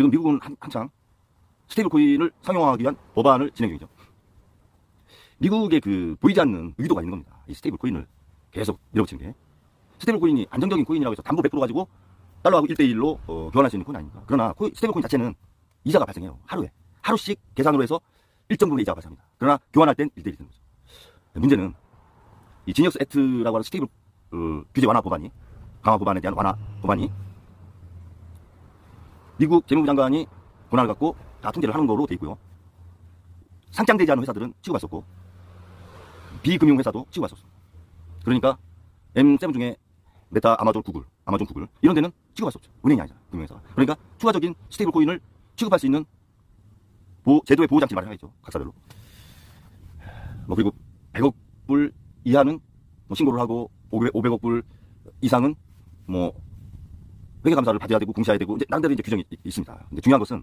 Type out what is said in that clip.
지금 미국은 한, 한창 스테이블 코인을 상용화하기 위한 법안을 진행 중이죠. 미국의 그 보이지 않는 의도가 있는 겁니다. 이 스테이블 코인을 계속 밀어붙이는 게. 스테이블 코인이 안정적인 코인이라고 해서 담보 100% 가지고 달러하고 1대1로 어, 교환할 수 있는 코인 아닙니까? 그러나 스테이블 코인 자체는 이자가 발생해요. 하루에. 하루씩 계산으로 해서 일정 부분의 이자가 발생합니다. 그러나 교환할 땐 1대1이 되는 거죠. 문제는 이 지니어스 액트라고 하는 스테이블 어, 규제 완화 법안이 강화 법안에 대한 완화 법안이 미국 재무부 장관이 권한을 갖고 다 통제를 하는 거로 돼 있고요. 상장되지 않은 회사들은 취급할 수 없고 비금융 회사도 취급할 수 없습니다. 그러니까 M7 중에 메타, 아마존, 구글, 아마존, 구글 이런 데는 취급할 수 없죠. 은행이 아니잖아. 금융회사가. 그러니까 추가적인 스테이블 코인을 취급할 수 있는 보호- 제도의 보호 장치 마련하겠죠. 각사별로. 뭐 그리고 100억 불 이하는 뭐 신고를 하고 500, 500억 불 이상은 뭐 회계 감사를 받아야 되고 공시해야 되고 이제 나름대로 이제 규정이 있- 있습니다. 근데 중요한 것은